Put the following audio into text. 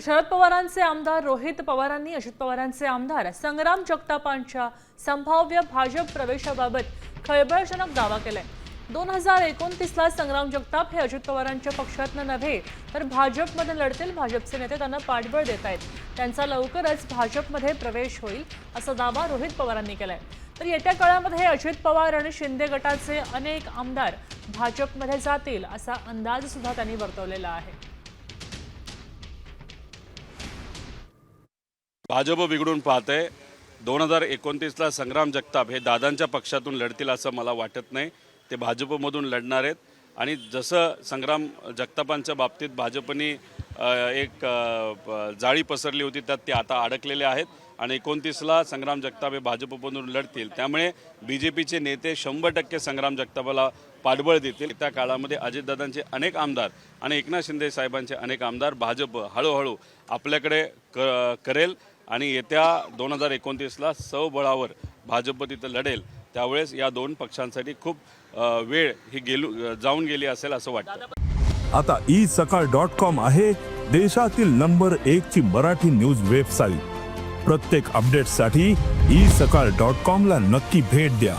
शरद पवारांचे आमदार रोहित पवारांनी अजित पवारांचे आमदार संग्राम जगतापांच्या संभाव्य भाजप प्रवेशाबाबत खळबळजनक दावा केलाय. दोन हजार एकोणतीसला संग्राम जगताप हे अजित पवारांच्या पक्षातनं नव्हे तर भाजपमध्ये लढतील भाजपचे नेते त्यांना पाठबळ देत आहेत त्यांचा लवकरच भाजपमध्ये प्रवेश होईल असा दावा रोहित पवारांनी केलाय. तर येत्या काळामध्ये अजित पवार आणि शिंदे गटाचे अनेक आमदार भाजपमध्ये जातील असा अंदाज सुद्धा त्यांनी वर्तवलेला आहे. भाजप बिघडून पाहते दोन हजार एकोणतीसला संग्राम जगताप हे दादांच्या पक्षातून लढतील असं मला वाटत नाही. ते भाजपमधून लढणार आहेत. आणि जसं संग्राम जगतापांच्या बाबतीत भाजपनी एक प- जाळी पसरली होती त्यात ते आता अडकलेले आहेत. आणि एकोणतीसला संग्राम जगताप हे भाजपमधून लढतील. त्यामुळे बी जे पीचे नेते शंभर टक्के संग्राम जगतापाला पाठबळ देतील. त्या काळामध्ये अजितदादांचे अनेक आमदार आणि एकनाथ शिंदे साहेबांचे अनेक आमदार भाजप हळूहळू आपल्याकडे क करेल. आणि येत्या दोन हजार एकोणतीसला सवबळावर भाजप तिथं लढेल त्यावेळेस या दोन पक्षांसाठी खूप वेळ ही गेलू जाऊन गेली असेल असं वाटतं. आता ई सकाळ डॉट कॉम आहे देशातील नंबर एक ची मराठी न्यूज वेबसाईट. प्रत्येक अपडेटसाठी ई सकाळ डॉट कॉम ला नक्की भेट द्या.